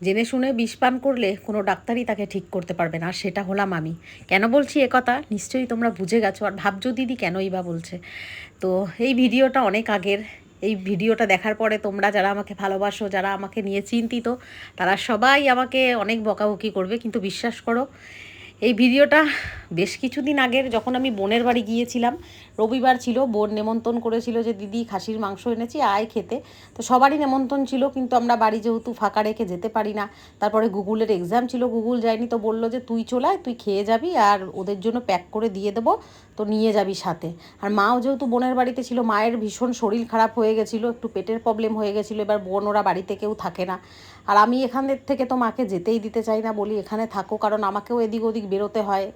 জেনে শুনে বিষ পান করলে কোনো ডাক্তারই তাকে ঠিক করতে পারবে না, আর সেটা হলাম আমি। কেন বলছি কথা? নিশ্চয়ই তোমরা বুঝে গেছো, আর ভাবছ দিদি কেনই বা বলছে? তো এই ভিডিওটা অনেক আগের। এই ভিডিওটা দেখার পরে তোমরা যারা আমাকে ভালোবাসো, যারা আমাকে নিয়ে চিন্তিত, তারা সবাই আমাকে অনেক বকাবকি করবে, কিন্তু বিশ্বাস করো এই ভিডিওটা বেশ কিছুদিন আগের যখন আমি বোনের বাড়ি গিয়েছিলাম, রবিবার ছিল, বোন নেমন্তন করেছিল যে, দিদি, খাসির মাংস এনেছি, আয় খেতে। তো সবারই নেমন্তন্ন ছিল, কিন্তু আমরা বাড়ি যেহেতু ফাঁকা রেখে যেতে পারি না, তারপরে গুগলের এক্সাম ছিল, গুগল যায়নি, তো বলল যে, তুই চলায় তুই খেয়ে যাবি, আর ওদের জন্য প্যাক করে দিয়ে দেবো। তো নিয়ে যাবি সাথে। আর মাও যেহেতু বোনের বাড়িতে ছিল, মায়ের ভীষণ শরীর খারাপ হয়ে গেছিল, একটু পেটের প্রবলেম হয়ে গেছিল, এবার বোন ওরা বাড়িতে কেউ থাকে না। আর আমি এখানের থেকে তো মাকে যেতেই দিতে চাই না বলি, এখানে থাকো, কারণ আমাকেও এদিক ওদিক বেরোতে হয়।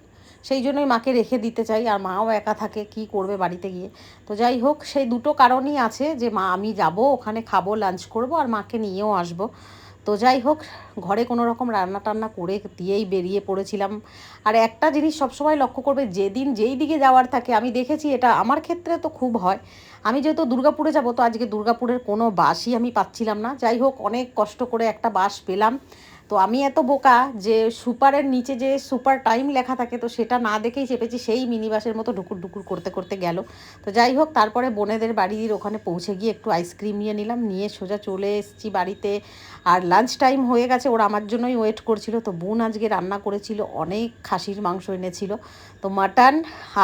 সেই জন্যই মাকে রেখে দিতে চাই, আর মাও একা থাকে, কি করবে বাড়িতে গিয়ে। তো যাই হোক, সেই দুটো কারণই আছে যে, মা আমি যাব, ওখানে খাব লাঞ্চ করব, আর মাকে নিয়েও আসব। তো যাই হোক, ঘরে কোনো রকম রান্না টান্না করে দিয়েই বেরিয়ে পড়েছিলাম। আর একটা জিনিস সবসময় লক্ষ্য করবে, যেদিন যেই দিকে যাওয়ার থাকে, আমি দেখেছি এটা আমার ক্ষেত্রে তো খুব হয়। আমি যেহেতু দুর্গাপুরে যাব, তো আজকে দুর্গাপুরের কোনো বাসই আমি পাচ্ছিলাম না। যাই হোক, অনেক কষ্ট করে একটা বাস পেলাম। তো আমি এত বোকা যে সুপারের নিচে যে সুপার টাইম লেখা থাকে, তো সেটা না দেখেই চেপেছি, সেই মিনি বাসের মতো ঢুকুর ঢুকুর করতে করতে গেল। তো যাই হোক, তারপরে বোনেদের বাড়ির ওখানে পৌঁছে গিয়ে একটু আইসক্রিম নিয়ে নিলাম, নিয়ে সোজা চলে এসেছি বাড়িতে। আর লাঞ্চ টাইম হয়ে গেছে, ওরা আমার জন্যই ওয়েট করছিল। তো বোন আজকে রান্না করেছিল, অনেক খাসির মাংস এনেছিল। তো মাটন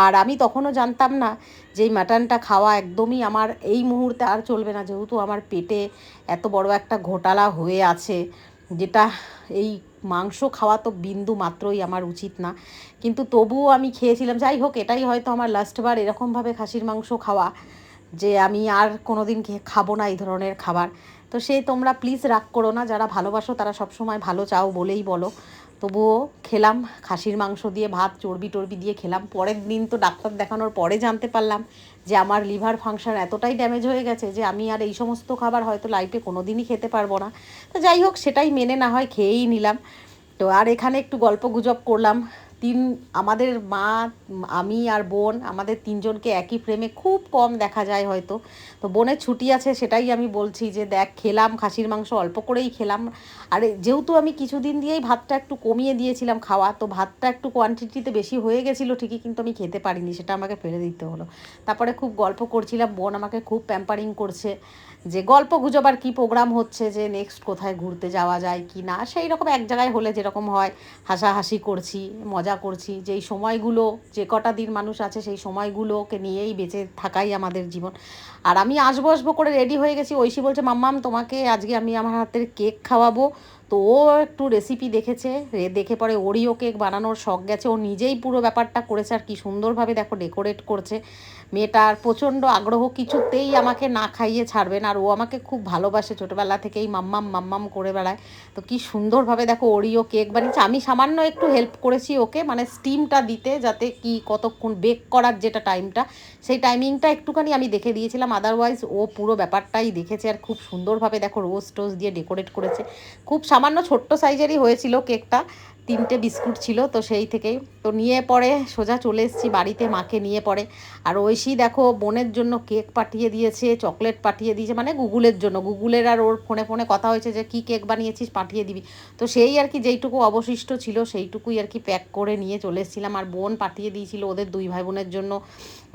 আর আমি তখনও জানতাম না যে এই মাটনটা খাওয়া একদমই আমার, এই মুহূর্তে আর চলবে না, যেহেতু আমার পেটে এত বড় একটা ঘোটালা হয়ে আছে। যেটা এই মাংস খাওয়া তো বিন্দু মাত্রই আমার উচিত না। কিন্তু তবুও আমি খেয়েছিলাম, যাই হোক, এটাই হয়তো আমার লাস্টবার এরকমভাবে খাসির মাংস খাওয়া যে আমি আর কোনো দিন খাব না এই ধরনের খাবার। তো সেই তোমরা প্লিজ রাগ করো না, যারা ভালোবাসো তারা সবসময় ভালো চাও বলেই বলো। তবুও খেলাম, খাসির মাংস দিয়ে ভাত, চর্বি টর্বি দিয়ে খেলাম। পরের দিন তো ডাক্তার দেখানোর পরে জানতে পারলাম যে আমার লিভার ফাংশন এতটাই ড্যামেজ হয়ে গেছে যে আমি আর এই সমস্ত খাবার হয়তো লাইফে কোনো দিনই খেতে পারব না। তো যাই হোক, সেটাই মেনে না হয় খেয়েই নিলাম। তো আর এখানে একটু গল্প গুজব করলাম। তিন, আমাদের মা, আমি আর বোন, আমাদের তিনজনকে একই ফ্রেমে খুব কম দেখা যায় হয়তো। তো বোনের ছুটি আছে সেটাই আমি বলছি যে, দেখ, খেলাম, খাসির মাংস অল্প করেই খেলাম। আর, যেহেতু আমি কিছুদিন দিয়েই ভাতটা একটু কমিয়ে দিয়েছিলাম খাওয়া, তো ভাতটা একটু কোয়ান্টিটিতে বেশি হয়ে গেছিল ঠিকই, কিন্তু আমি খেতে পারিনি, সেটা আমাকে ফেলে দিতে হলো। তারপরে খুব গল্প করছিলাম, বোন আমাকে খুব প্যাম্পারিং করছে। যে গল্প গুজব আর কী প্রোগ্রাম হচ্ছে যে নেক্সট কোথায় ঘুরতে যাওয়া যায় কি না, সেই রকম এক জায়গায় হলে যেরকম হয়, হাসাহাসি করছি, মজা করছি, যেই সময়গুলো, যে কটা দিন মানুষ আছে সেই সময়গুলোকে নিয়েই বেঁচে থাকাই আমাদের জীবন। আর আমি আসব আসব করে রেডি হয়ে গেছি, ঐশী বলছে, মাম্মাম, তোমাকে আজকে আমি আমার হাতের কেক খাওয়াবো তো ও একটু রেসিপি দেখেছে দেখে পরে ওরিও কেক বানানোর শখ গেছে। ও নিজেই পুরো ব্যাপারটা করেছে আর কি সুন্দরভাবে দেখো ডেকোরেট করছে। মেয়েটার প্রচণ্ড আগ্রহ কিছুতেই আমাকে না খাইয়ে ছাড়বে না, আর ও আমাকে খুব ভালোবাসে ছোটোবেলা থেকেই মাম্মাম মাম্মাম করে বেড়ায়। তো কি সুন্দরভাবে দেখো ওরিও কেক বানিয়েছে। আমি সামান্য একটু হেল্প করেছি ওকে মানে স্টিমটা দিতে যাতে কি কতক্ষণ বেক করার যেটা টাইমটা সেই টাইমিংটা একটুখানি আমি দেখে দিয়েছিলাম। আদারওয়াইজ ও পুরো ব্যাপারটাই দেখেছে আর খুব সুন্দরভাবে দেখো রোজ টোজ দিয়ে ডেকোরেট করেছে। খুব সামান্য ছোট্ট সাইজেরই হয়েছিল কেকটা তিনটে বিস্কুট ছিল তো সেই থেকেই। তো নিয়ে পরে সোজা চলে এসেছি বাড়িতে, মাকে নিয়ে পরে। আর ঐশী দেখো, বোনের জন্য কেক পাঠিয়ে দিয়েছে, চকলেট পাঠিয়ে দিয়েছে মানে গুগলের জন্য। গুগলের আর ওর ফোনে ফোনে কথা হয়েছে যে, কি কেক বানিয়েছিস পাঠিয়ে দিবি? তো সেই আর কি যেইটুকু অবশিষ্ট ছিল, সেইটুকুই আর কি প্যাক করে নিয়ে চলে এসেছিলাম। আর বোন পাঠিয়ে দিয়েছিল ওদের দুই ভাই বোনের জন্য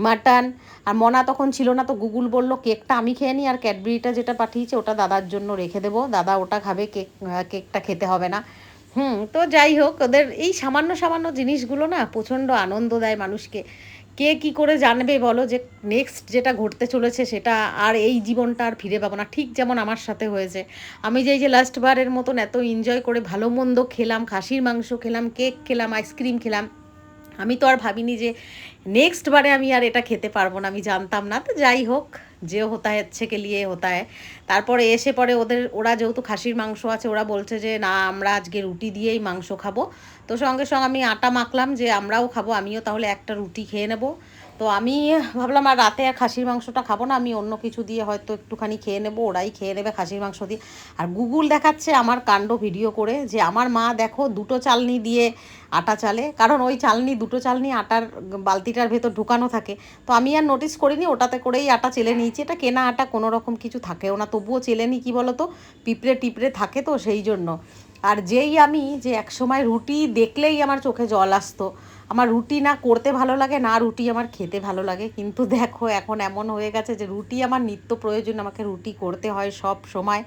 মাটন। আর মনা তখন ছিল না, তো গুগল বলল, কেকটা আমি খেয়ে নিই আর ক্যাডবেরিটা যেটা পাঠিয়েছে ওটা দাদার জন্য রেখে দেবো। দাদা ওটা খাবে, কেক কেকটা খেতে হবে না। হুম, তো যাই হোক, ওদের এই সামান্য সামান্য জিনিসগুলো না প্রচণ্ড আনন্দ দেয় মানুষকে। কে কি করে জানবে বলো যে নেক্সট যেটা ঘটতে চলেছে সেটা আর এই জীবনটা আর ফিরে পাবো না। ঠিক যেমন আমার সাথে হয়েছে। আমি যে এই যে লাস্ট বারের মতন এত এনজয় করে ভালো মন্দ খেলাম, খাসির মাংস খেলাম কেক খেলাম আইসক্রিম খেলাম আমি তো আর ভাবিনি যে নেক্সট বারে আমি আর এটা খেতে পারব না, আমি জানতাম না। তো যাই হোক, যে হতা হচ্ছে কে লিয়ে হতায়। তারপরে এসে পরে ওদের, ওরা যেহেতু খাসির মাংস আছে, ওরা বলছে যে, না, আমরা আজকে রুটি দিয়েই মাংস খাব। তো সঙ্গে সঙ্গে আমি আটা মাখলাম যে আমরাও খাব, আমিও তাহলে একটা রুটি খেয়ে নেব। তো আমি ভাবলাম আর রাতে আর খাসির মাংসটা খাব না, আমি অন্য কিছু দিয়ে হয়তো একটুখানি খেয়ে নেব, ওরাই খেয়ে নেবে খাসির মাংস দিয়ে। আর গুগল দেখাচ্ছে আমার কাণ্ড ভিডিও করে যে আমার মা দেখো দুটো চালনি দিয়ে আটা চালে, কারণ ওই চালনি, দুটো চালনি আটার বালতিটার ভেতর ঢুকানো থাকে। তো আমি আর নোটিস করিনি, ওটাতে করেই আটা চেলে নিয়েছি। এটা কেনা আটা কোনো রকম কিছু থাকেও না, তবুও চেলে নিই কী বলো তো পিঁপড়ে টিপড়ে থাকে তো সেই জন্য। আর যেই আমি যে একসময় রুটি দেখলেই আমার চোখে জল আসতো, আমার রুটি না করতে ভালো লাগে, না রুটি আমার খেতে ভালো লাগে। কিন্তু দেখো, এখন এমন হয়ে গেছে যে রুটি আমার নিত্য প্রয়োজন, আমাকে রুটি করতে হয় সব সময়।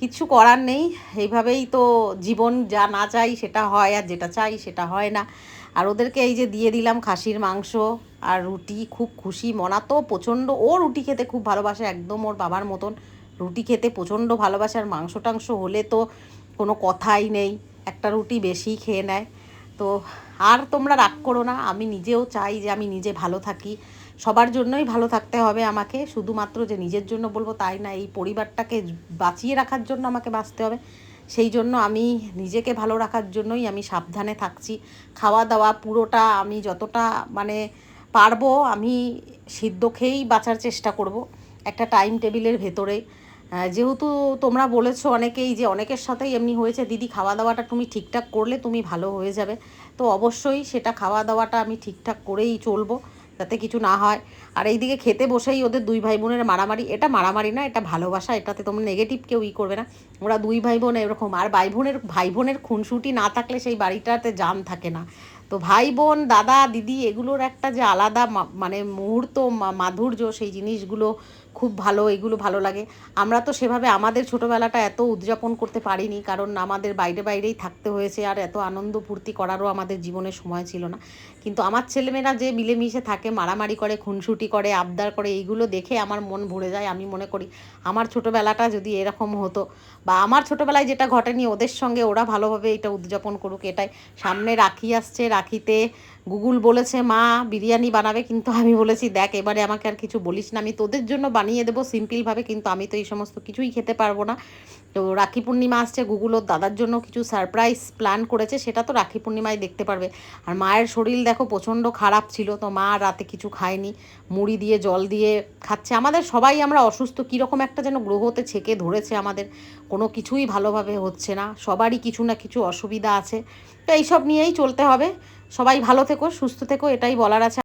কিছু করার নেই, এইভাবেই তো জীবন যা না চাই সেটা হয় আর যেটা চাই সেটা হয় না। আর ওদেরকে এই যে দিয়ে দিলাম খাসির মাংস আর রুটি, খুব খুশি। মনা তো প্রচণ্ড, ও রুটি খেতে খুব ভালোবাসে, একদম ওর বাবার মতন। রুটি খেতে প্রচণ্ড ভালোবাসে আর মাংস টাংস হলে তো কোনো কথাই নেই, একটা রুটি বেশি খেয়ে নেয়। তো আর তোমরা রাগ করো না, আমি নিজেও চাই যে আমি নিজে ভালো থাকি। সবার জন্যই ভালো থাকতে হবে আমাকে, শুধুমাত্র যে নিজের জন্য বলব তাই না, এই পরিবারটাকে বাঁচিয়ে রাখার জন্য আমাকে বাঁচতে হবে। সেই জন্য আমি নিজেকে ভালো রাখার জন্যই আমি সাবধানে থাকছি। খাওয়া দাওয়া পুরোটা আমি যতটা মানে পারব আমি সিদ্ধ খেয়েই বাঁচার চেষ্টা করব। একটা টাইম টেবিলের ভেতরে যেহেতু তোমরা বলেছ অনেকেই যে অনেকের সাথেই এমনি হয়েছে, দিদি খাওয়া দাওয়াটা তুমি ঠিকঠাক করলে তুমি ভালো হয়ে যাবে। তো অবশ্যই সেটা খাওয়া দাওয়াটা আমি ঠিকঠাক করেই চলবো যাতে কিছু না হয়। আর এইদিকে খেতে বসেই ওদের দুই ভাই বোনের মারামারি, এটা মারামারি না, এটা ভালোবাসা, এটাতে তোমরা নেগেটিভ কেউ ই করবে না। ওরা দুই ভাই বোন এরকম, আর ভাই বোনের ভাই বোনের খুনসুটি না থাকলে সেই বাড়িটাতে জান থাকে না। তো ভাই বোন দাদা, দিদি, এগুলোর একটা যে আলাদা মানে মুহূর্ত মাধুর্য, সেই জিনিসগুলো খুব ভালো, এগুলো ভালো লাগে। আমরা তো সেভাবে আমাদের ছোটোবেলাটা এত উদযাপন করতে পারিনি, কারণ আমাদের বাইরে বাইরেই থাকতে হয়েছে আর এত আনন্দ ফুর্তি করারও আমাদের জীবনে সময় ছিল না। কিন্তু আমার ছেলেমেয়েরা যে মিলেমিশে থাকে, মারামারি করে, খুনসুটি করে, আবদার করে, এইগুলো দেখে আমার মন ভরে যায়। আমি মনে করি, আমার ছোটোবেলাটা যদি এরকম হতো বা আমার ছোটোবেলায় যেটা ঘটেনি, ওদের সঙ্গে ওরা ভালোভাবে এটা উদযাপন করুক, এটাই। সামনে রাখি আসছে, রাখিতে গুগল বলেছে, মা, বিরিয়ানি বানাবে কিন্তু আমি বলেছি, দেখ, এবারে আমাকে আর কিছু বলিস না, আমি তোদের জন্য বানিয়ে দেবো সিম্পলভাবে, কিন্তু আমি তো এই সমস্ত কিছুই খেতে পারব না। তো রাখি পূর্ণিমা আসছে গুগল ওর দাদার জন্য কিছু সারপ্রাইজ প্ল্যান করেছে, সেটা তো রাখি পূর্ণিমায় দেখতে পারবে। আর মায়ের শরীর দেখো প্রচণ্ড খারাপ ছিল, তো মা রাতে কিছু খায়নি, মুড়ি দিয়ে, জল দিয়ে খাচ্ছে। আমাদের সবাই আমরা অসুস্থ, কীরকম একটা যেন গ্রহতে ছেকে ধরেছে আমাদের, কোনো কিছুই ভালোভাবে হচ্ছে না, সবারই কিছু না কিছু অসুবিধা আছে। তো এইসব নিয়েই চলতে হবে। সবাই ভালো থেকো সুস্থ থেকো এটাই বলার আছে